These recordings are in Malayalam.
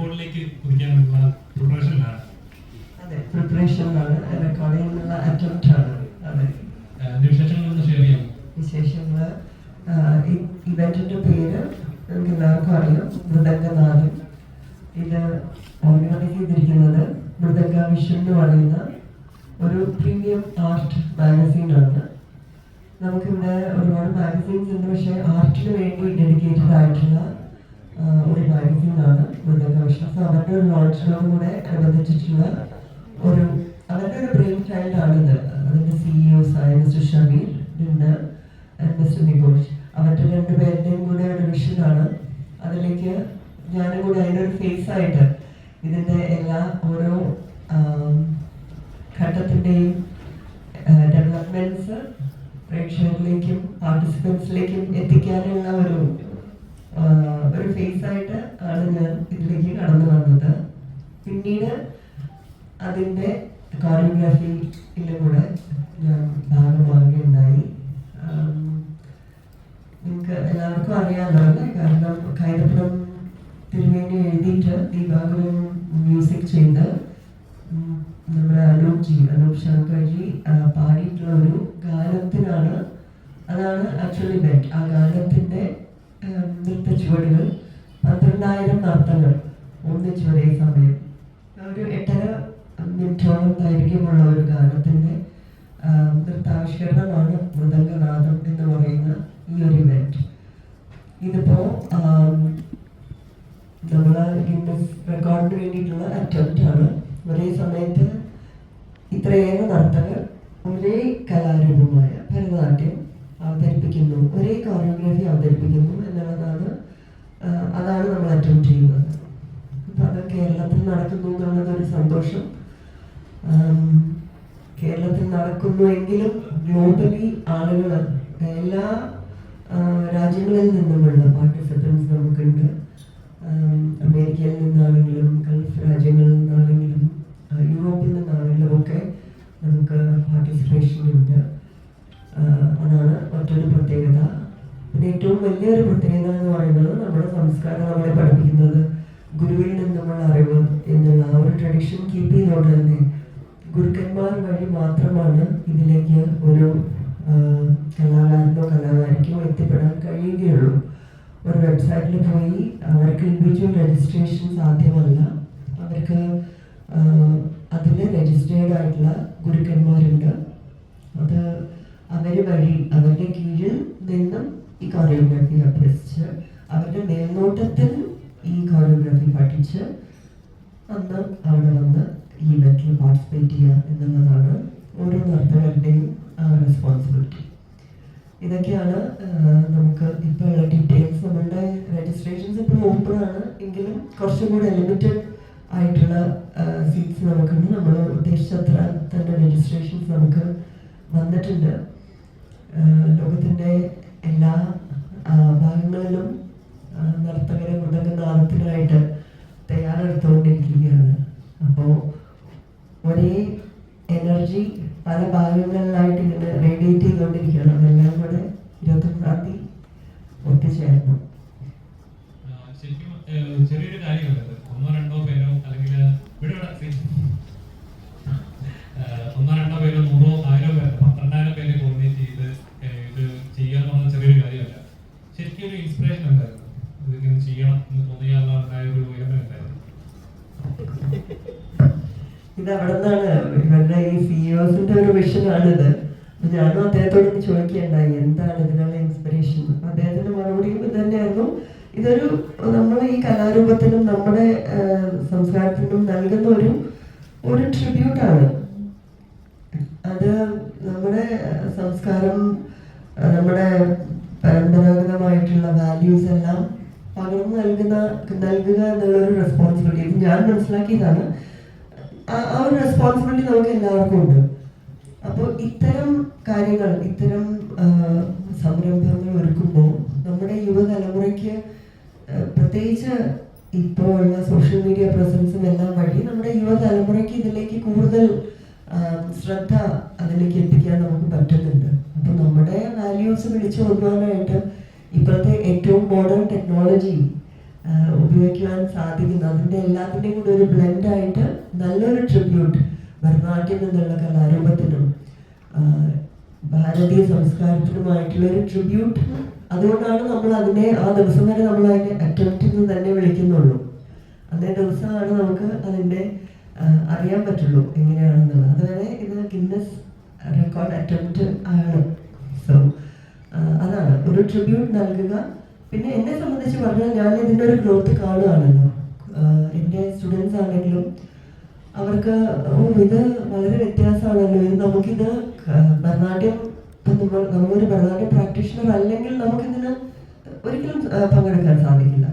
റെക്കോർഡിലേക്ക് കുറിക്കാനുള്ള പ്രിപ്പറേഷനിലാണ് അതെ പ്രിപ്പറേഷനിലാണ് റെക്കോർഡിങ്ങിനുള്ള അറ്റംപ്റ്റ് ആണ്. അതെ. ഒന്ന് ഷെയർ ചെയ്യാം വിശേഷങ്ങൾ ഇവന്റിന്റെ പേര് നമുക്ക് എല്ലാവർക്കും അറിയാം. മൃദംഗനാഥൻ ഇത് ഓർഗനൈസ് ചെയ്തിരിക്കുന്നത് മൃദംഗ വിഷൻ എന്ന് പറയുന്ന ഒരു പ്രീമിയം ആർട്ട് മാഗസീനാണ് നമുക്കിവിടെ ഒരുപാട് മാഗസീൻസ് ഉണ്ട്. പക്ഷേ ആർട്ടിന് വേണ്ടി ഡെഡിക്കേറ്റഡ് ആയിട്ടുള്ള ഒരു മാഗസീനാണ് മൃദംഗ അപ്പൊ അവരുടെ ഒരു ലോഞ്ചിനോട് കൂടെ അനുബന്ധിച്ചിട്ടുള്ള ഒരു അവരുടെ ഒരു ബ്രെയിൻ ചൈൽഡ് ആണിത്. അതിന്റെ സിഇഒസ് ആയ മിസ്റ്റർ ഷമീർ പിന്നെ മിസ്റ്റർ നികോഷ് അവരുടെ രണ്ടുപേരുടെയും കൂടെ ഒരു മിഷനാണ് അതിലേക്ക് ഞാനും കൂടെ അതിന്റെ ഒരു ഫേസ് ആയിട്ട് ഇതിന്റെ എല്ലാ ഓരോ ഘട്ടത്തിന്റെയും ഡെവലപ്മെന്റ്സ് പ്രേക്ഷകരിലേക്കും പാർട്ടിസിപ്പൻസിലേക്കും എത്തിക്കാനുള്ള ഒരു ഫേസ് ആയിട്ട് ആണ് ഞാൻ ഇതിലേക്ക് കടന്നു വന്നത്. പിന്നീട് അതിന്റെ കോറിയോഗ്രാഫിയിലെ കൂടെ ഞാൻ ഭാഗമാകുകയുണ്ടായി നിങ്ങൾക്ക് എല്ലാവർക്കും അറിയാമല്ലോ കാരണം കൈതപ്പുറം തിരുമേനി എഴുതിയിട്ട് ദീപാകുലം മ്യൂസിക് ചെയ്ത് നമ്മുടെ അനൂപ് ജി അനൂപ് ശങ്കർജി പാടിയിട്ടുള്ള ഒരു ഗാനത്തിനാണ്. അതാണ് ആക്ച്വലി ബെറ്റ് ആ ഗാനത്തിന്റെ ഉം, നൃത്ത ചുവടുകൾ പന്ത്രണ്ടായിരം നർത്തങ്ങൾ ഒന്നിച്ചു ഒരേ സമയം ഒരു എട്ടര മിനിറ്റോളം ദൈർഘ്യമുള്ള ഒരു ഗാനത്തിന്റെ നൃത്താവിഷ്കരണമാണ് മൃദംഗനാഥം എന്ന് പറയുന്ന ഈ ഒരു ഇവന്റ് ഇതിപ്പോ ഗിന്നസ് റെക്കോർഡിന് വേണ്ടിയിട്ടുള്ള അറ്റംപ്റ്റ് ആണ്. ഒരേ സമയത്ത് ഇത്രയേറെ നർത്തകർ ഒരേ കലാരൂപമായ ഭരതനാട്യം അവതരിപ്പിക്കുന്നു ഒരേ കോറിയോഗ്രാഫി അവതരിപ്പിക്കുന്നു എന്നുള്ളതാണ് ആ, അതാണ് നമ്മൾ അറ്റംപ്റ്റ് ചെയ്യുന്നത് അപ്പൊ അത് കേരളത്തിൽ നടക്കുന്നു എന്നുള്ളത് ഒരു സന്തോഷം ആം, കേരളത്തിൽ നടക്കുന്നു എങ്കിലും ഗ്ലോബലി ആളുകൾ എല്ലാ രാജ്യങ്ങളിൽ നിന്നുമുള്ള പാർട്ടിസിപ്പൻസ് നമുക്കുണ്ട് ആം, അമേരിക്കയിൽ നിന്നാണെങ്കിലും ഗൾഫ് രാജ്യങ്ങളിൽ നിന്നാണെങ്കിലും ആ, യൂറോപ്പിൽ നിന്നാണെങ്കിലും ഒക്കെ നമുക്ക് പാർട്ടിസിപ്പേഷൻ ഉണ്ട് ആ, അതാണ് മറ്റൊരു പ്രത്യേകത പിന്നെ ഏറ്റവും വലിയൊരു പ്രത്യേകത എന്ന് പറയുന്നത് നമ്മുടെ സംസ്കാരം നമ്മളെ പഠിപ്പിക്കുന്നത് ഗുരുവിൽ നിന്നുമുള്ള അറിവ് എന്നുള്ള ആ ഒരു ട്രഡീഷൻ കീപ്പ് ചെയ്തുകൊണ്ട് തന്നെ ഗുരുക്കന്മാർ വഴി മാത്രമാണ് ഇതിലേക്ക് ഒരു കലാകാരനോ കലാകാരിക്കോ എത്തിപ്പെടാൻ കഴിയുകയുള്ളൂ. ഒരു വെബ്സൈറ്റിൽ പോയി അവർക്ക് ഇൻഡിവിജ്വൽ രജിസ്ട്രേഷൻ സാധ്യമല്ല അവർക്ക് അതിൽ രജിസ്റ്റേർഡ് ആയിട്ടുള്ള ഗുരുക്കന്മാരുണ്ട്. അത് അവർ വഴി അവരുടെ കീഴിൽ നിന്നും ഈ കോറിയോഗ്രാഫി അഭ്യസിച്ച് അവരുടെ മേൽനോട്ടത്തിൽ ഈ കോറിയോഗ്രാഫി പഠിച്ച് അന്ന് അവിടെ വന്ന് ഈ ഇവന്റിൽ പാർട്ടിസിപ്പേറ്റ് ചെയ്യുക എന്നുള്ളതാണ് ഓരോ നർത്തകരുടെയും റെസ്പോൺസിബിലിറ്റി ഇതൊക്കെയാണ് നമുക്ക് ഇപ്പോൾ ഡീറ്റെയിൽസ് നമ്മളുടെ രജിസ്ട്രേഷൻസ് ഇപ്പോൾ ഓപ്പൺ ആണ്. എങ്കിലും കുറച്ചും കൂടെ ലിമിറ്റഡ് ആയിട്ടുള്ള സീറ്റ്സ് നമുക്കുണ്ട് നമ്മൾ ഉദ്ദേശിച്ചത്ര തന്നെ രജിസ്ട്രേഷൻസ് നമുക്ക് വന്നിട്ടുണ്ട്. ലോകത്തിന്റെ എല്ലാ ഭാഗങ്ങളിലും നർത്തകരെ മൃദംഗനാദത്തിനായിട്ട് തയ്യാറെടുത്തുകൊണ്ടിരിക്കുകയാണ്. അപ്പോൾ ഒരേ എനർജി പല ഭാഗങ്ങളിലായിട്ട് ഇങ്ങനെ റേഡിയേറ്റ് ചെയ്തുകൊണ്ടിരിക്കുകയാണ്. അതെല്ലാം കൂടെ ഇരുപത്തൊന്നാം തീയതി ഒത്തുചേരണം. ശരിക്കും ചെറിയൊരു ഇൻസ്പിറേഷൻ ചെയ്യണം എന്ന് തോന്നിയാലുള്ള ഉണ്ടായ ഒരു ഉയർന്ന ഉണ്ടായിരുന്നു ഇത് അവിടെ നിന്നാണ് ഇവരുടെ ഈ സിഇഒസിന്റെ ഒരു വിഷനാണിത് അപ്പൊ ഞാനും അദ്ദേഹത്തോട് ചോദിക്കുകയുണ്ടായി എന്താണ് ഇതിനുള്ള ഇൻസ്പിറേഷൻ അദ്ദേഹത്തിന്റെ മറുപടിയും ഇത് തന്നെയായിരുന്നു. ഇതൊരു നമ്മൾ ഈ കലാരൂപത്തിനും നമ്മുടെ സംസ്കാരത്തിനും നൽകുന്ന ഒരു ഒരു ട്രിബ്യൂട്ടാണ് അത് നമ്മുടെ സംസ്കാരം നമ്മുടെ പരമ്പരാഗതമായിട്ടുള്ള വാല്യൂസ് എല്ലാം പകർന്നു നൽകുന്ന നൽകുക എന്നുള്ളൊരു റെസ്പോൺസിബിലിറ്റി ഞാൻ മനസ്സിലാക്കിയതാണ്. ആ- ഒരു റെസ്പോൺസിബിലിറ്റി നമുക്ക് എല്ലാവർക്കും ഉണ്ട്. അപ്പോൾ ഇത്തരം കാര്യങ്ങൾ ഇത്തരം സംരംഭങ്ങൾ ഒരുക്കുമ്പോൾ നമ്മുടെ യുവതലമുറയ്ക്ക് പ്രത്യേകിച്ച് ഇപ്പോൾ ഉള്ള സോഷ്യൽ മീഡിയ പ്രസൻസും എല്ലാം വഴി നമ്മുടെ യുവതലമുറയ്ക്ക് ഇതിലേക്ക് കൂടുതൽ ശ്രദ്ധ അതിലേക്ക് എത്തിക്കാൻ നമുക്ക് പറ്റുന്നുണ്ട്. അപ്പം നമ്മുടെ വാല്യൂസ് വിളിച്ചു കൊണ്ടുപോകാനായിട്ട് ഇപ്പോഴത്തെ ഏറ്റവും മോഡേൺ ടെക്നോളജി ആഹ് ഉപയോഗിക്കുവാൻ സാധിക്കുന്നു. അതിന്റെ എല്ലാത്തിന്റെയും കൂടെ ഒരു ബ്ലെൻഡായിട്ട് നല്ലൊരു ട്രിബ്യൂട്ട് ഭരതനാട്യം എന്നുള്ള കലാരൂപത്തിനും ഭാരതീയ സംസ്കാരത്തിനുമായിട്ടുള്ള ഒരു ട്രിബ്യൂട്ട് അതുകൊണ്ടാണ് നമ്മൾ അതിനെ ആ ദിവസം വരെ നമ്മൾ അതിനെ അറ്റംപ്റ്റ് എന്ന് തന്നെ വിളിക്കുന്നുള്ളൂ. അന്നേ ദിവസമാണ് നമുക്ക് അതിന്റെ ആഹ് അറിയാൻ പറ്റുള്ളൂ എങ്ങനെയാണെന്നുള്ളത്. അതുവരെ ഇത് ഗിന്നസ് റെക്കോർഡ് അറ്റംപ്റ്റ് ആണ്. സോ അതാണ്. ഒരു ട്രിബ്യൂട്ട് നൽകുക പിന്നെ എന്നെ സംബന്ധിച്ച് പറഞ്ഞാൽ ഞാൻ ഇതിന്റെ ഒരു ഗ്രോത്ത് കാണുകയാണല്ലോ എന്റെ സ്റ്റുഡൻസ് ആണെങ്കിലും അവർക്ക് ഇത് വളരെ വ്യത്യാസമാണല്ലോ. ഇത് നമുക്കിത് ഇപ്പം നമ്മൾ നമ്മളൊരു ഭരതനാട്യം പ്രാക്ടീഷണർ അല്ലെങ്കിൽ നമുക്കിതിന് ഒരിക്കലും പങ്കെടുക്കാൻ സാധിക്കില്ല.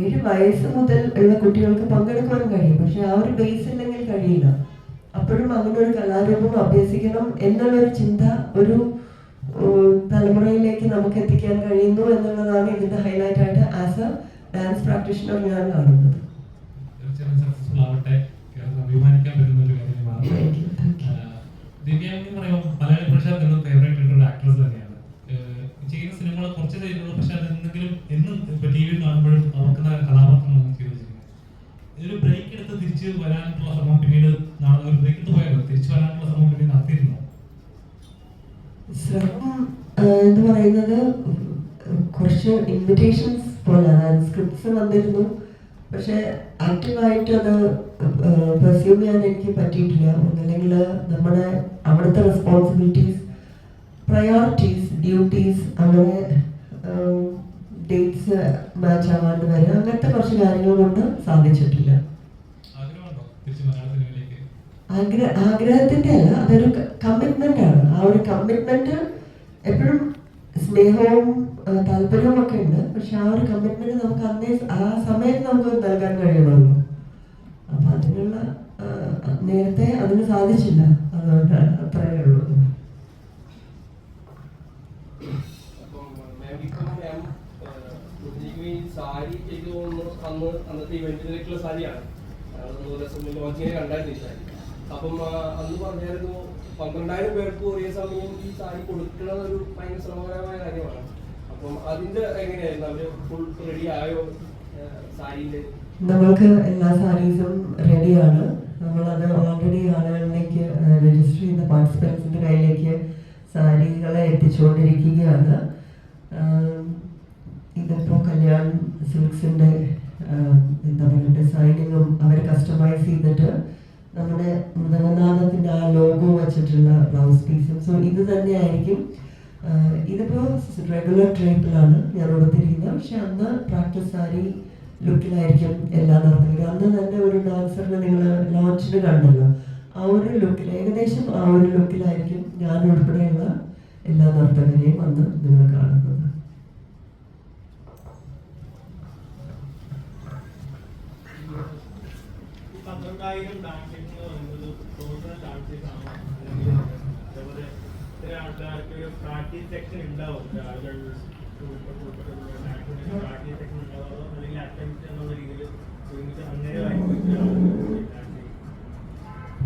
ഏഴ് വയസ്സ് മുതൽ ഉള്ള കുട്ടികൾക്ക് പങ്കെടുക്കുവാൻ കഴിയും. പക്ഷെ ആ ഒരു ബേസ് ഇല്ലെങ്കിൽ കഴിയില്ല. അപ്പോഴും അങ്ങനെ ഒരു കലാരൂപം അഭ്യസിക്കണം എന്നുള്ളൊരു ചിന്ത ഒരു തലമുറയിലേക്ക് നമുക്ക് എത്തിക്കാൻ കഴിയുന്നു എന്നുള്ളതാണ് ഇതിന്റെ ഹൈലൈറ്റ് ആയിട്ട് ആസ് എ ഡാൻസ് പ്രാക്ടീഷണർ ഞാൻ കാണുന്നത്. ഒരു ബ്രേക്ക് എടുത്ത് തിരിച്ച് വരാനുള്ള ശ്രമം പിന്നീട് ബ്രേക്ക് എടുത്ത് പോയാലോ? തിരിച്ചു വരാനുള്ള ശ്രമം പിന്നീട് നടത്തിയിരുന്നു ശ്രമം എന്ന് പറയുന്നത് കുറച്ച് ഇൻവിറ്റേഷൻസ് പോലെ അതായത് സ്ക്രിപ്റ്റ്സ് വന്നിരുന്നു പക്ഷെ ആക്റ്റീവായിട്ട് അത് പെർസ്യൂം ചെയ്യാൻ എനിക്ക് പറ്റിയിട്ടില്ല. ഒന്നല്ലെങ്കിൽ നമ്മുടെ അവിടുത്തെ റെസ്പോൺസിബിലിറ്റീസ് പ്രയോറിറ്റീസ് ഡ്യൂട്ടീസ് അങ്ങനെ ഡേറ്റ്സ് മാച്ച് ആവാണ്ട് വരെ. അങ്ങനത്തെ കുറച്ച് കാര്യങ്ങൾ കൊണ്ട് സാധിച്ചിട്ടില്ല ആഗ്രഹമുണ്ടോ തിരിച്ച് മലയാള സിനിമയിലേക്ക് ആഗ്ര ആഗ്രഹത്തിന്റെ അല്ല അതൊരു കമ്മിറ്റ്മെന്റ് ആണ്. ആ ഒരു കമ്മിറ്റ്മെന്റ് എപ്പോഴും സ്നേഹവും താല്പര്യവും ഒക്കെ ഉണ്ട്. പക്ഷെ ആ ഒരു കമ്മിറ്റ്മെന്റ് നമുക്ക് അന്നേ ആ സമയത്ത് നമുക്ക് നൽകാൻ കഴിയണമല്ലോ അപ്പൊ അതിനുള്ള നേരത്തെ അതിന് സാധിച്ചില്ല. അതുകൊണ്ട് അത്രയേ ഉള്ളൂ. സാരി എനിക്ക് തോന്നുന്നു അന്ന് അന്നത്തെ ഇവന്റിലേക്കുള്ള സാരിയാണ്. ദിവസം ലോഞ്ചിങ്ങിനെ കണ്ടായിരുന്നു ഈ സാരി. അപ്പം അന്ന് പറഞ്ഞായിരുന്നു പന്ത്രണ്ടായിരം പേർക്ക് ഒരേ സമയം ഈ സാരി കൊടുക്കുന്നത് ഒരു ഭയങ്കര ശ്രമകരമായ കാര്യമാണ്. അപ്പം അതിന്റെ എങ്ങനെയായിരുന്നു? അവർ ഫുൾ റെഡി ആയോ സാരിന്റെ നമ്മൾക്ക് എല്ലാ സാരീസും റെഡിയാണ് നമ്മൾ അത് ഓൾറെഡി ആളുകളിലേക്ക് രജിസ്റ്റർ ചെയ്ത പാർട്ടിസിപ്പൻസിന്റെ കയ്യിലേക്ക് സാരികളെ എത്തിച്ചുകൊണ്ടിരിക്കുകയാണ്. ആം, ഇതിപ്പോ കല്യാൺ സിൽക്സിന്റെ ആം, എന്താ പറയുക ഡിസൈനിങ്ങും അവർ കസ്റ്റമൈസ് ചെയ്തിട്ട് നമ്മുടെ മൃദംഗനാഥത്തിന്റെ ആ ലോഗോ വെച്ചിട്ടുള്ള ബ്ലൗസ് പീസും സോ ഇത് തന്നെയായിരിക്കും. ഇതിപ്പോ റെഗുലർ ട്രൈപ്പിലാണ് ഞാൻ ഉടുത്തിരിക്കുന്നത്. പക്ഷെ അന്ന് പ്രാക്ടീസ് സാരി ലുക്കിലായിരിക്കും എല്ലാ നടന്നത് അന്ന് തന്നെ ഒരു ഡാൻസറിനെ നിങ്ങൾ ലോഞ്ചിന് കണ്ടല്ലോ. ആ ഒരു ലുക്കിൽ ഏകദേശം ആ ഒരു ലുക്കിലായിരിക്കും ഞാൻ ഉൾപ്പെടെയുള്ള എല്ലാ നർത്തകരെയും അന്ന് നിങ്ങൾ കാണുന്നത്. പന്ത്രണ്ടായിരം പറയുന്നത് ഇത്ര ആൾക്കാർക്ക് പ്രാക്ടീസ് സെക്ഷൻ ഉണ്ടാവും ആളുകൾ പ്രാക്ടീസ് സെക്ഷൻ ഉണ്ടാവും അല്ലെങ്കിൽ അറ്റംപ്റ്റ് എന്നുള്ള രീതിയിൽ അങ്ങനെ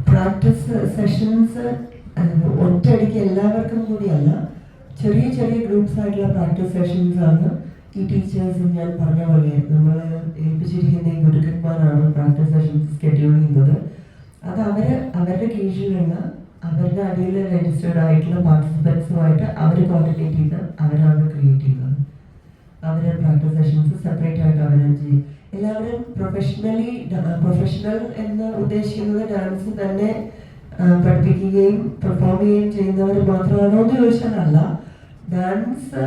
പ്രാക്ടീസ് സെഷൻസ് ഒറ്റയടിക്ക് എല്ലാവർക്കും കൂടിയല്ല ചെറിയ ചെറിയ ഗ്രൂപ്പ്സ് ആയിട്ടുള്ള പ്രാക്ടീസ് സെഷൻസ് ആണ് ഈ ടീച്ചേഴ്സ് ഞാൻ പറഞ്ഞ പോലെ നമ്മൾ ഏൽപ്പിച്ചിരിക്കുന്ന ഈ ഗുരുക്കന്മാരാണ് പ്രാക്ടീസ് സെഷൻസ് ഷെഡ്യൂൾ ചെയ്യുന്നത്. അത് അവർ അവരുടെ കീഴിലുള്ള അവരുടെ അടിയിൽ രജിസ്റ്റേർഡ് ആയിട്ടുള്ള പാർട്ടിസിപ്പൻസുമായിട്ട് അവർ കോർഡിനേറ്റ് ചെയ്ത് അവരാണ് ക്രിയേറ്റ് ചെയ്യുന്നത്. അവരെ പ്രാക്ടീസ് സെഷൻസ് സെപ്പറേറ്റ് ആയിട്ട് അവർ ചെയ്യും. എല്ലാവരും പ്രൊഫഷണലി പ്രൊഫഷണൽ എന്ന് ഉദ്ദേശിക്കുന്നത് ഡാൻസ് തന്നെ പഠിപ്പിക്കുകയും പെർഫോം ചെയ്യുകയും ചെയ്യുന്നവർ മാത്രമാണോ എന്ന് ചോദിച്ചാലല്ല. ഡാൻസ്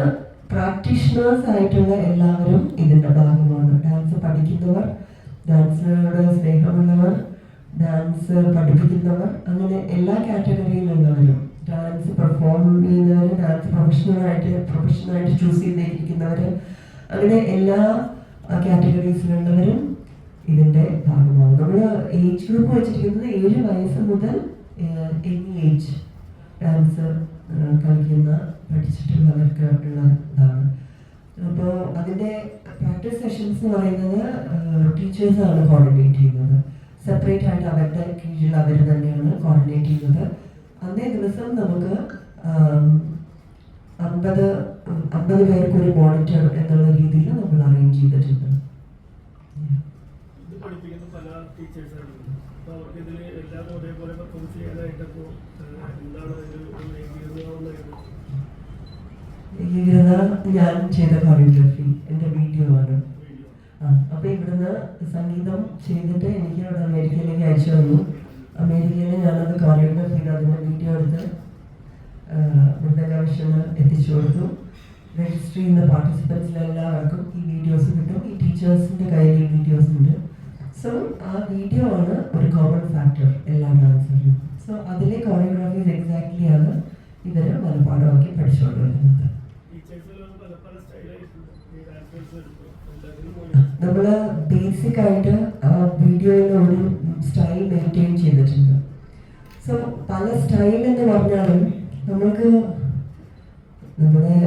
പ്രാക്ടീഷണേഴ്സ് ആയിട്ടുള്ള എല്ലാവരും ഇതിന്റെ ഭാഗമാണ്. ഡാൻസ് പഠിക്കുന്നവർ ഡാൻസിനോട് സ്നേഹമുള്ളവർ ഡാൻസ് പഠിപ്പിക്കുന്നവർ അങ്ങനെ എല്ലാ കാറ്റഗറിയിലുള്ളവരും ഡാൻസ് പെർഫോം ചെയ്യുന്നവർ ഡാൻസ് പ്രൊഫഷണലായിട്ട് പ്രൊഫഷണലായിട്ട് ചൂസ് ചെയ്തിരിക്കുന്നവർ അങ്ങനെ എല്ലാ കാറ്റഗറീസിലുള്ളവരും ഇതിന്റെ ഭാഗമാകും നമ്മൾ ഏജ് ഗ്രൂപ്പ് വെച്ചിരിക്കുന്നത് ഏഴ് വയസ്സ് മുതൽ എനി ഏജ് ഡാൻസ് കളിക്കുന്ന പഠിച്ചിട്ടുള്ളവർക്ക് ഉള്ള ഇതാണ്. അപ്പോൾ അതിന്റെ പ്രാക്ടീസ് സെഷൻസ് എന്ന് പറയുന്നത് ടീച്ചേഴ്സാണ് കോർഡിനേറ്റ് ചെയ്യുന്നത്. സെപ്പറേറ്റ് ആയിട്ട് അവരുടെ കീഴിൽ അവർ തന്നെയാണ് കോർഡിനേറ്റ് ചെയ്യുന്നത്. അന്നേ ദിവസം നമുക്ക് അമ്പത് അമ്പത് പേർക്ക് ഒരു മോണിറ്റർ എന്നുള്ള രീതിയിൽ നമ്മൾ അറേഞ്ച് ചെയ്തിട്ടുണ്ട്. ഞാൻ ചെയ്ത കോറിയോഗ്രഫി എന്റെ വീഡിയോ ആണ്. അപ്പോൾ ഇവിടുന്ന് സംഗീതം ചെയ്തിട്ട് എനിക്ക് അവിടെ അമേരിക്കയിലേക്ക് അയച്ചു തന്നു. അമേരിക്കയിൽ ഞാനത് കോറിയോഗ്രാഫ് ചെയ്ത്. അതിന്റെ വീഡിയോ എടുത്ത് മൃദംഗാവശ്യന് എത്തിച്ചു കൊടുത്തു. രജിസ്റ്റർ ചെയ്യുന്ന പാർട്ടിസിപ്പൻസിലെല്ലാവർക്കും ഈ വീഡിയോസ് കിട്ടും. ഈ ടീച്ചേഴ്സിന്റെ കയ്യിൽ ഈ വീഡിയോസ് ഉണ്ട്. സോ ആ വീഡിയോ ആണ് ഒരു കോമൺ ഫാക്ടർ എല്ലാ ഡാൻസറിനും സോ അതിലെ കോറിയോഗ്രാഫീസ് എക്സാക്ട്ലി ആണ് ഇവർ മലപ്പാടമാക്കി പഠിച്ചുകൊണ്ട് നമ്മൾ ബേസിക് ആയിട്ട് ആ വീഡിയോയിൽ ഒരു സ്റ്റൈൽ മെയിന്റെയിൻ ചെയ്തിട്ടുണ്ട്. സോ പല സ്റ്റൈൽ എന്ന് പറഞ്ഞാലും നമുക്ക് നമ്മുടെ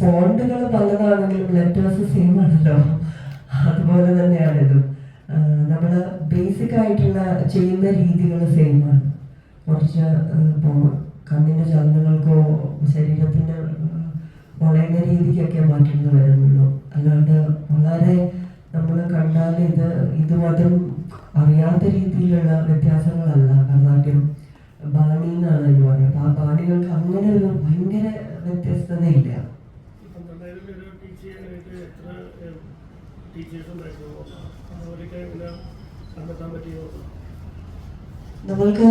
ഫോണ്ടുകൾ പലതാണെങ്കിലും ലെറ്റേഴ്സ് സെയിം ആണല്ലോ. അതുപോലെ തന്നെയാണ് നമ്മൾ ബേസിക് ആയിട്ടുള്ള ചെയ്യുന്ന രീതികൾ സെയിം ആണ്. കുറച്ച് ഇപ്പോൾ കണ്ണിന്റെ ചലനങ്ങൾക്കോ ശരീരത്തിന്റെ വളയുന്ന രീതിക്കൊക്കെ മാറ്റങ്ങൾ വരുന്നുള്ളൂ അല്ലാണ്ട് വളരെ നമ്മൾ കണ്ടാൽ ഇത് ഇത് മാത്രം അറിയാത്ത രീതിയിലുള്ള വ്യത്യാസങ്ങളല്ല. കർണാട്യം ബാണി എന്നാണ് എന്ന് പറയുന്നത്. ആ ബാണികൾക്ക് അങ്ങനെ ഒരു ഭയങ്കര വ്യത്യസ്തതയില്ല. നമ്മൾക്ക്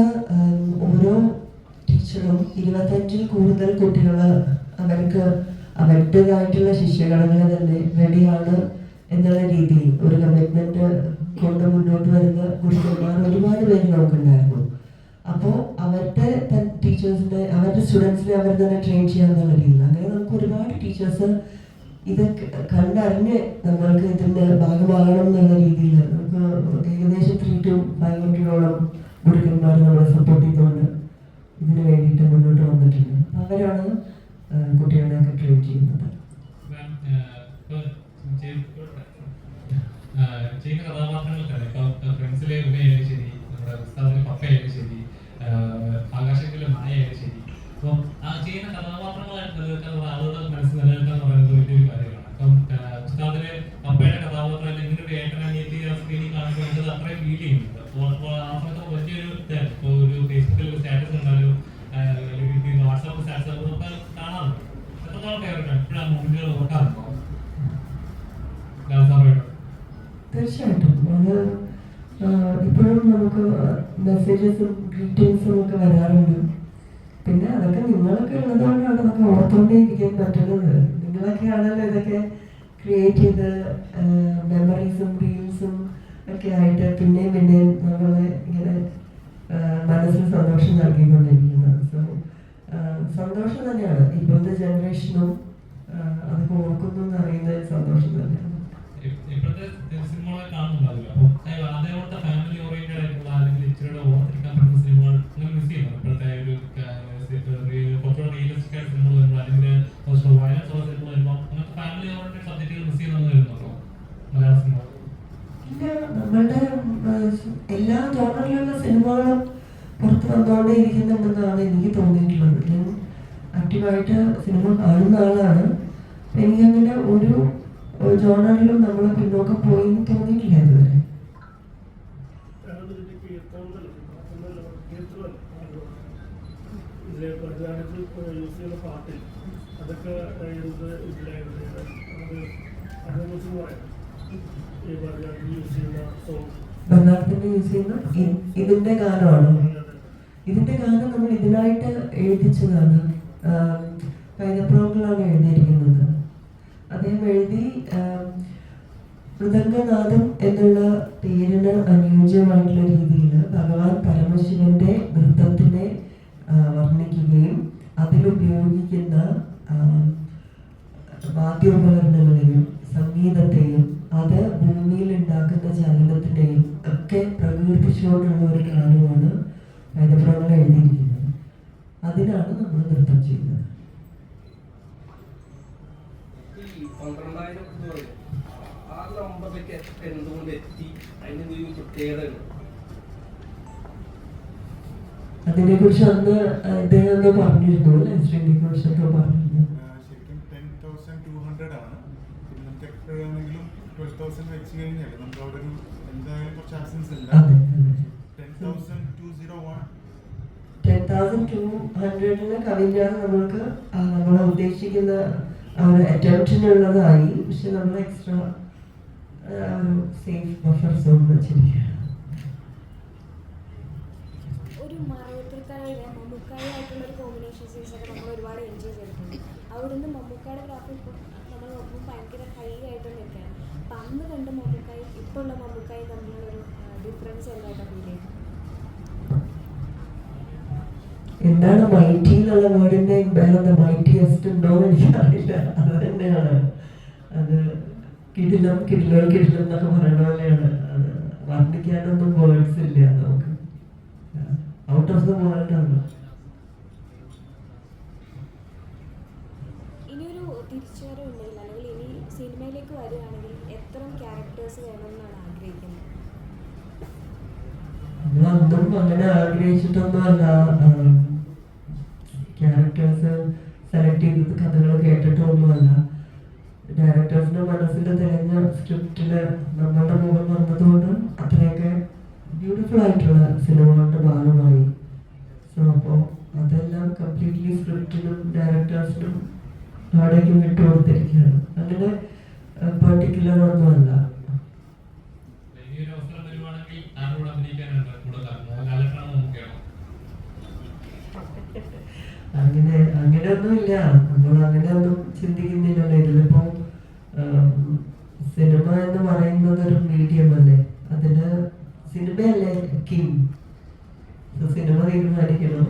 ഓരോ ടീച്ചറും ഇരുപത്തഞ്ചിൽ കൂടുതൽ കുട്ടികൾ അവർക്ക് അവരുടേതായിട്ടുള്ള ശിഷ്യഘടനകൾ തന്നെ റെഡിയാണ് എന്നുള്ള രീതിയിൽ ഒരു കമ്മിറ്റ്മെന്റ് കൊണ്ട് മുന്നോട്ട് വരുന്ന ഗുരുക്കന്മാർ ഒരുപാട് പേര് നമുക്കുണ്ടായിരുന്നു. അപ്പോൾ അവരുടെ ടീച്ചേഴ്സിനെ അവരുടെ സ്റ്റുഡൻസിനെ അവർ തന്നെ ട്രെയിൻ ചെയ്യാമെന്നുള്ള രീതിയിൽ. അങ്ങനെ നമുക്ക് ഒരുപാട് ടീച്ചേഴ്സ് ഇത് കണ്ടറിഞ്ഞ് നമ്മൾക്ക് ഇതിന്റെ ഭാഗമാകണം എന്നുള്ള രീതിയിൽ നമുക്ക് ഏകദേശം ത്രീ ടു ഫൈവ് ഹൺഡ്രഡോളം ഗുരുക്കന്മാർ നമ്മളെ സപ്പോർട്ട് ചെയ്തുകൊണ്ട് ഇതിന് വേണ്ടിയിട്ട് മുന്നോട്ട് വന്നിട്ടുണ്ട്. അവരാണ് കുട്ടികളെയൊക്കെ ട്രീറ്റ് ചെയ്യുന്നത്. ഫേസ്ബുക്കിൽ സ്റ്റാറ്റസ് അല്ലെങ്കിൽ വാട്സാപ്പ് സ്റ്റാറ്റസ് കാണാറുണ്ട് എത്രത്തോളം ഫേവറേറ്റ് ആണ് ഇപ്പോഴും ആ മൂവികൾ ഓർക്കാറുണ്ടോ ഡാൻസറായിട്ട് തീർച്ചയായിട്ടും അത് ആ, ഇപ്പോഴും നമുക്ക് മെസ്സേജസും ഗ്രീറ്റിങ്സും ഒക്കെ വരാറുണ്ട് പിന്നെ അതൊക്കെ നിങ്ങളൊക്കെ ഉള്ളതുകൊണ്ടാണ് നമുക്ക് ഓർത്തുകൊണ്ടേ ഇരിക്കാൻ പറ്റുന്നത് നിങ്ങളൊക്കെ ആണല്ലോ ഇതൊക്കെ ക്രിയേറ്റ് ചെയ്ത് മെമ്മറീസും റീൽസും ഒക്കെ ആയിട്ട് പിന്നെയും പിന്നെയും നമ്മളെ ഇങ്ങനെ ആ, മനസ്സിന് സന്തോഷം നൽകിക്കൊണ്ടിരിക്കുന്നത് സോ സന്തോഷം തന്നെയാണ് ഇപ്പോഴത്തെ ജനറേഷനും അതൊക്കെ ഓർക്കുന്നു എന്ന് അറിയുന്നത് സന്തോഷം തന്നെയാണ് ഇ- ഇപ്പോഴത്തെ സിനിമകളെ കാണുന്നുണ്ടാവില്ല അപ്പം അയ്യോ, അതേപോലത്തെ ഫാമിലി ഓറിയന്റഡ് ആയിട്ടുള്ള അല്ലെങ്കിൽ ഇച്ചിരി ഓർത്തിരിക്കാൻ പറ്റുന്ന സിനിമകൾ നിങ്ങൾ മിസ് ചെയ്യുന്നു ഇപ്പോഴത്തെ ഒരു ക- സി- റി- കുറച്ചുകൂടെ റിയലിസ്റ്റിക് ആയിട്ട് സിനിമകൾ വരുമ്പോൾ അല്ലെങ്കിൽ കുറച്ചുകൂടെ വയലൻസ് ഉള്ള സിനിമകൾ വരുമ്പോൾ അങ്ങനത്തെ ഫാമിലി ഓറിയന്റഡ് സബ്ജക്റ്റുകൾ മിസ് ചെയ്യുന്നത് വരുന്നുണ്ടോ മലയാള സിനിമ ഇല്ല നമ്മളുടെ ആ, എല്ലാ ജോണറിലുള്ള സിനിമകളും പുറത്ത് വന്നുകൊണ്ടേ ഇരിക്കുന്നുണ്ടെന്നാണ് എനിക്ക് തോന്നിയിട്ടുള്ളത് ഞാൻ ആക്റ്റീവായിട്ട് സിനിമ കാണുന്ന ആളാണ്. എനിക്കങ്ങനെ ഒരു ജോണറിലും നമ്മൾ പിന്നോക്കം പോയി എന്ന് തോന്നിയിട്ടില്ല ഇതുവരെ. ഇതിന്റെ ഗാനമാണ്. ഇതിന്റെ ഗാനം നമ്മൾ ഇതിനായിട്ട് എഴുതിച്ചതാണ്. പൈതപ്രോക്കളാണ് എഴുതിയിരിക്കുന്നത് അദ്ദേഹം എഴുതി മൃദംഗനാഥം എന്നുള്ള പേരിന് അനുയോജ്യമായിട്ടുള്ള രീതിയിൽ ഭഗവാൻ പരമശിവന്റെ നൃത്തത്തിനെ ആ, വർണിക്കുകയും അതിലുപയോഗിക്കുന്ന വാദ്യോപകരണങ്ങളെയും സംഗീതത്തെയും അത് ഭൂമിയിൽ ഉണ്ടാക്കുന്ന ചലനത്തിന്റെയും ഒക്കെ പ്രകീർത്തിച്ചുകൊണ്ടുള്ള ഒരു ഗാനമാണ് വേദപ്രങ്ങൾ എഴുതിയിരിക്കുന്നത്. അതിനാണ് നമ്മൾ നൃത്തം ചെയ്യുന്നത്. അതിന് കുറിച്ച് അന്ന് ഇദ്ദേഹം പറഞ്ഞിരുന്നു അല്ലെ? ശ്രീനെ കുറിച്ചൊക്കെ പറഞ്ഞിരുന്നു. ആ, ശരിക്കും ടെൻ തൗസൻഡ് ടു ഹൺഡ്രഡ് ആണ്. പിന്നെ നമുക്ക് എപ്പോഴാണെങ്കിലും ട്വൽവ് തൗസൻഡ് വെച്ച് കഴിഞ്ഞാൽ നമുക്ക് അവിടെ ഒരു എന്തായാലും കുറച്ച് ആബ്സൻസ് ഇല്ല ten thousand two zero one ten thousand two ഹൺഡ്രഡിന് കവിഞ്ഞാണ് നമ്മൾക്ക് നമ്മൾ ഉദ്ദേശിക്കുന്ന ഒരു അറ്റംപ്റ്റിനുള്ളതായി പക്ഷെ നമ്മൾ എക്സ്ട്രാ ഒരു സേഫ് ബഫർ സോൺ വെച്ചിരിക്കുകയാണ്. ഒരു മറയത്തിൽക്കാരുടെ മമ്മൂക്കായായിട്ടുള്ള ഒരു കോമ്പിനേഷൻ സീൻസ് നമ്മൾ ഒരുപാട് എൻജോയ് ചെയ്തിട്ടുണ്ട്. അവിടുന്ന് മമ്മൂക്കായുടെ ഗ്രാഫ് നമ്മൾ നോക്കുമ്പോൾ ഭയങ്കര ഹൈ ആയിട്ട് നിൽക്കുകയാണ്. അപ്പം അന്ന് കണ്ട മമ്മൂക്കായി ഇപ്പോൾ ഉള്ള മമ്മൂക്കായി തമ്മിലുള്ളൊരു ഡിഫറൻസ് എന്തായിട്ടാണ് ഫീൽ ചെയ്യുന്നത്? എന്താണ് മൈറ്റി എന്നുള്ള വേർഡിന്റെ വേറെ മൈറ്റിയസ്റ്റ് ഉണ്ടോ എനിക്കറിയില്ല. അത് തന്നെയാണ്. അത് കിടിലം കിടിലം കിടിലം എന്നൊക്കെ പറയുന്ന പോലെയാണ്. അത് വർണിക്കാനൊന്നും വേർഡ്സ് ഇല്ല നമുക്ക്. ഔട്ട് ഓഫ് ദ വേൾഡ് ആണ് സിനിമയിലേക്ക് വരികയാണെങ്കിൽ എത്ര ക്യാരക്ടേഴ്സ് വേണമെന്നാണ് ആഗ്രഹിക്കുന്നത്? നമ്മളൊന്നും അങ്ങനെ ആഗ്രഹിച്ചിട്ടൊന്നുമല്ല. തിരഞ്ഞ സ്ക്രിപ്റ്റിൽ നമ്മളുടെ മുഖം വന്നതുകൊണ്ട് അത്രയൊക്കെ ബ്യൂട്ടിഫുൾ ആയിട്ടുള്ള സിനിമകളുടെ ഭാഗമായി. സോ അപ്പോൾ അതെല്ലാം കംപ്ലീറ്റ്ലി സ്ക്രിപ്റ്റിനും ഡയറക്ടേഴ്സിനും അവിടേക്കും വിട്ടു കൊടുത്തിരിക്കുകയാണ്. അങ്ങനെ പെർട്ടിക്കുലർ ഒന്നുമല്ല. അല്ല അങ്ങനെ കൂടുതൽ മോഹൻലാലേട്ടനാണോ നമുക്കാണോ അങ്ങനെ ഒന്നും ചിന്തിക്കുന്നില്ല ചിന്തിക്കുന്നില്ലല്ലോ. ഇതിലിപ്പോ എന്ന് പറയുന്നത് ഒരു മീഡിയം അല്ലേ? അതിന് സിനിമയല്ലേ കിങ് സിനിമ തീരുമാനിക്കണം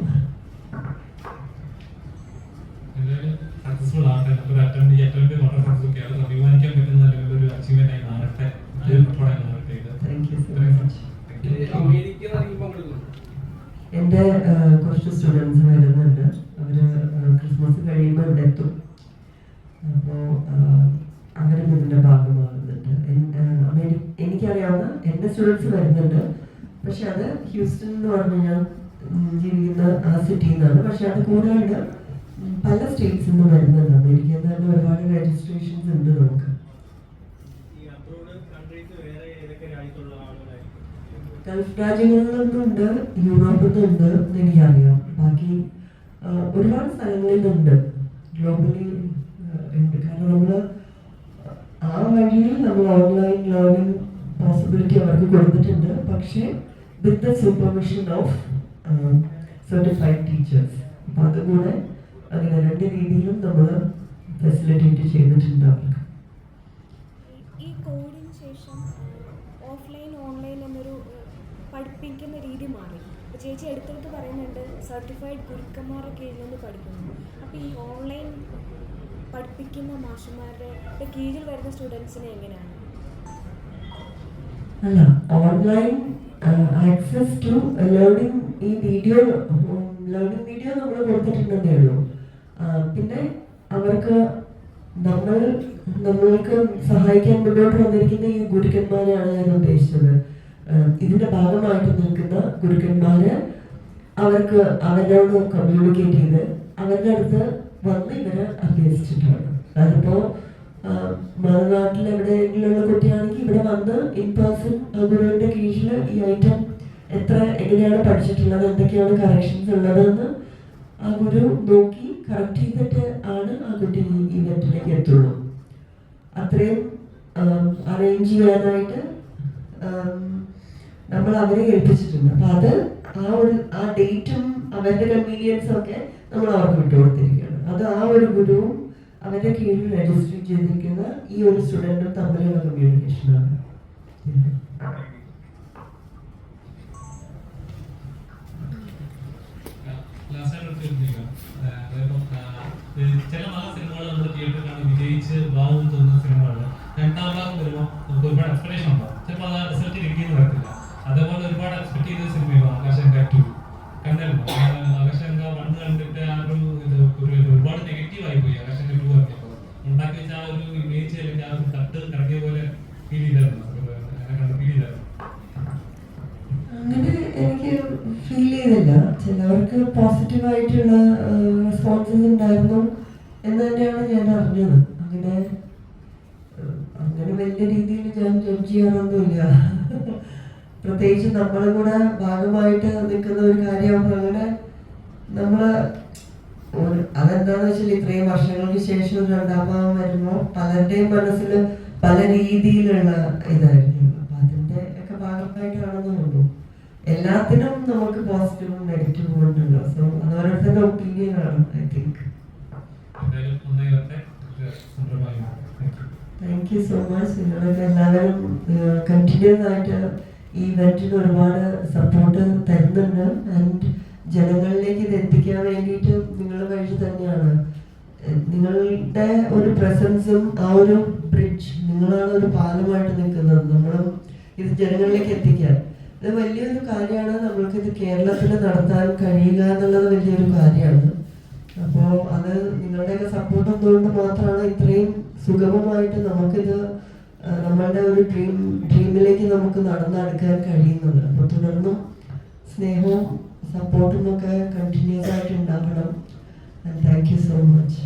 എന്തായാലും സക്സസ്ഫുൾ ആകട്ടെ നല്ലൊരു അറ്റംപ്റ്റ് ഈ അറ്റംപ്റ്റ് വളരെ സക്സസ്ഫുൾ കേരളത്തിൽ അഭിമാനിക്കാൻ പറ്റുന്ന അല്ലെങ്കിൽ ഒരു അച്ചീവ്മെന്റ് ആയി മാറട്ടെ നല്ലൊരു പടമായി മാറട്ടെ ഇത് Thank you so ഇത്രയും much. Thank you. അമേരിക്ക ഇറങ്ങി പങ്കെടുക്കുന്നു എന്റെ ആ, കുറച്ച് സ്റ്റുഡൻസ് വരുന്നുണ്ട് അവർ ആ, ക്രിസ്മസ് കഴിയുമ്പോൾ ഇവിടെ എത്തും അപ്പോൾ അവരും ഇതിന്റെ ഭാഗമാകുന്നുണ്ട് എൻ- ആ, അമേരി- എനിക്കറിയാവുന്ന എന്റെ സ്റ്റുഡൻസ് വരുന്നുണ്ട്. പക്ഷെ അത് ഹ്യൂസ്റ്റൺ എന്ന് പറഞ്ഞു ഞാൻ ജീവിക്കുന്ന ആ സിറ്റിയിൽ നിന്നാണ് പക്ഷെ അത് കൂടാണ്ട് പല സ്റ്റേറ്റ്സിൽ നിന്ന് വരുന്നുണ്ട്. അമേരിക്കയിൽ നിന്ന് തന്നെ ഒരുപാട് രജിസ്ട്രേഷൻസ് ഉണ്ട് നമുക്ക്. ഗൾഫ് രാജ്യങ്ങളിൽ നിന്നുണ്ട് യൂറോപ്പിൽ നിന്നുണ്ട് എന്ന് എനിക്കറിയാം. ബാക്കി ഒരുപാട് സ്ഥലങ്ങളിൽ നിന്നുണ്ട്. ഗ്ലോബലി ഉണ്ട്. കാരണം നമ്മൾ ആ വഴിയിൽ നമ്മൾ ഓൺലൈൻ ലേണിംഗ് പോസിബിലിറ്റി അവർക്ക് കൊടുത്തിട്ടുണ്ട്. പക്ഷേ with the supervision of certified teachers അപ്പം അതുകൂടെ അങ്ങനെ രണ്ട് രീതിയിലും നമ്മൾ ഫെസിലിറ്റേറ്റ് ചെയ്തിട്ടുണ്ട് അവർക്ക്. ഈ കോവിഡിന് ശേഷം ഓഫ്ലൈൻ ഓൺലൈൻ എന്നൊരു പഠിപ്പിക്കുന്ന രീതി മാറി. അപ്പോൾ ചേച്ചി എടുത്തെടുത്ത് പറയുന്നുണ്ട് സർട്ടിഫൈഡ് ഗുരുക്കന്മാരൊക്കെ ഇരുന്ന് പഠിക്കുന്നു. അപ്പോൾ ഈ ഓൺലൈൻ പഠിപ്പിക്കുന്ന മാഷന്മാരുടെ കീഴിൽ വരുന്ന സ്റ്റുഡൻസിനെ എങ്ങനെയാണ്? അല്ല ഓൺലൈൻ ആക്സസ് ടു ലേണിംഗ് ഈ വീഡിയോ ലേണിംഗ് വീഡിയോ നമ്മൾ കൊടുത്തിട്ടുണ്ടെന്നേ ഉള്ളൂ. പിന്നെ അവർക്ക് നമ്മൾ നമ്മൾക്ക് സഹായിക്കാൻ മുന്നോട്ട് വന്നിരിക്കുന്ന ഈ ഗുരുക്കന്മാരെയാണ് ഞാൻ ഉദ്ദേശിച്ചത്. ഇതിന്റെ ഭാഗമായിട്ട് നിൽക്കുന്ന ഗുരുക്കന്മാര് അവർക്ക് അവരോട് കമ്മ്യൂണിക്കേറ്റ് ചെയ്ത് അവരുടെ അടുത്ത് വന്ന് ഇവരെ അഭ്യസിച്ചിട്ടാണ് അതിപ്പോ മറുനാട്ടിൽ എവിടെയെങ്കിലുള്ള കുട്ടിയാണെങ്കിൽ ഇവിടെ വന്ന് ഇൻ പേഴ്സൺ ഗുരുവിന്റെ കീഴിൽ ഈ ഐറ്റം എത്ര എങ്ങനെയാണ് പഠിച്ചിട്ടുള്ളത് എന്തൊക്കെയാണ് കറക്ഷൻസ് ഉള്ളതെന്ന് ആ ഗുരു നോക്കി കറക്റ്റ് ചെയ്തിട്ട് ആണ് ആ കുട്ടി ഈ ഇവന്റിലേക്ക് എത്തുള്ളൂ. അത്രയും അറേഞ്ച് ചെയ്യാനായിട്ട് നമ്മൾ അവരെ ഏൽപ്പിച്ചിട്ടുണ്ട്. അപ്പൊ അത് ആ ഒരു ആ ഡേറ്റും അവരുടെ കൺവീനിയൻസും ഒക്കെ നമ്മൾ അവർക്ക് വിട്ടുകൊടുത്തിരിക്കുകയാണ്. അത് ആ ഒരു ഗുരുവും അവരുടെ കീഴിൽ രജിസ്റ്റർ ചെയ്തിരിക്കുന്ന ഈ ഒരു സ്റ്റുഡന്റും തമ്മിലുള്ള കമ്മ്യൂണിക്കേഷനാണ് ചില നല്ല സിനിമകൾ നമ്മൾ തിയേറ്ററിൽ കാണി വിജയിച്ച് ഭാവം തോന്നുന്ന സിനിമകൾ രണ്ടാം ഭാഗം വരുമ്പോൾ ഒരുപാട് എക്സ്പെക്ടേഷൻ ഉണ്ടാവും ചിലപ്പോൾ അത് റിസൾട്ട് കിട്ടിയെന്ന് വരത്തില്ല ഒരുപാട് എക്സ്പെക്ട് ചെയ്ത സിനിമയാണ് ആകാശങ്ക ടു കണ്ടായിരുന്നു ആകാശങ്ക വൺ ഒരുപാട് നെഗറ്റീവ് പോയി ആകാശങ്ക ടു ഇറങ്ങിയപ്പോൾ ഉണ്ടാക്കി വെച്ച ഒരു ഇമേജ് അല്ലെങ്കിൽ ആ ഒരു തട്ട് കറങ്ങിയ പോലെ ഫീൽ ചെയ്തായിരുന്നു. ഫീൽ ചെയ്തായിരുന്നു അങ്ങനെ എനിക്ക് ഫീൽ ചെയ്തില്ല. ചിലവർക്ക് പോസിറ്റീവായിട്ടുള്ള റെസ്പോൺസസ് ഉണ്ടായിരുന്നു എന്ന് തന്നെയാണ് ഞാൻ അറിഞ്ഞത്. അങ്ങനെ അങ്ങനെ വലിയ രീതിയിൽ ശല്യം ചെയ്യാറൊന്നുമില്ല. പ്രത്യേകിച്ച് നമ്മളും കൂടെ ഭാഗമായിട്ട് നിൽക്കുന്ന ഒരു കാര്യമാകുമ്പോൾ അങ്ങനെ നമ്മൾ അതെന്താന്ന് വെച്ചാൽ ഇത്രയും വർഷങ്ങൾക്ക് ശേഷം ഒരു രണ്ടാമത് വരുമ്പോൾ പലരുടെയും മനസ്സിൽ പല രീതിയിലുള്ള ഇതായിരിക്കും. അപ്പൊ അതിന്റെ ഒക്കെ ഭാഗമായിട്ടാണെന്ന് ഉള്ളൂ എല്ലാത്തിനും നമുക്ക് പോസിറ്റീവും നെഗറ്റീവും ഉണ്ടല്ലോ. സോ അത് ഓരോരുത്തരുടെ ഒപ്പീനിയൻ ആണ് I think thank you so much നിങ്ങളൊക്കെ എല്ലാവരും കണ്ടിന്യൂസ് ആയിട്ട് ഈ ഇവന്റിന് ഒരുപാട് സപ്പോർട്ട് തരുന്നുണ്ട്. ആൻഡ് ജനങ്ങളിലേക്ക് ഇത് എത്തിക്കാൻ വേണ്ടിയിട്ട് നിങ്ങളുടെ വഴി തന്നെയാണ്. നിങ്ങളുടെ ഒരു പ്രസൻസും ആ ഒരു ബ്രിഡ്ജ് നിങ്ങളാണ് ഒരു പാലമായിട്ട് നിൽക്കുന്നത്. നമ്മളും ഇത് ജനങ്ങളിലേക്ക് എത്തിക്കാൻ. ഇത് വലിയൊരു കാര്യമാണ്. നമ്മൾക്ക് ഇത് കേരളത്തിൽ നടത്താൻ കഴിയുക എന്നുള്ളത് വലിയൊരു കാര്യമാണ്. അപ്പോൾ അത് നിങ്ങളുടെയൊക്കെ സപ്പോർട്ട് ഉള്ളതുകൊണ്ട് മാത്രമാണ് ഇത്രയും സുഗമമായിട്ട് നമുക്കിത് നമ്മളുടെ ഒരു ഡ്രീം ഡ്രീമിലേക്ക് നമുക്ക് നടന്നെടുക്കാൻ കഴിയുന്നത്. അപ്പോൾ തുടർന്നും സ്നേഹവും സപ്പോർട്ടും ഒക്കെ കണ്ടിന്യൂസ് ആയിട്ട് ഉണ്ടാകണം and thank you so much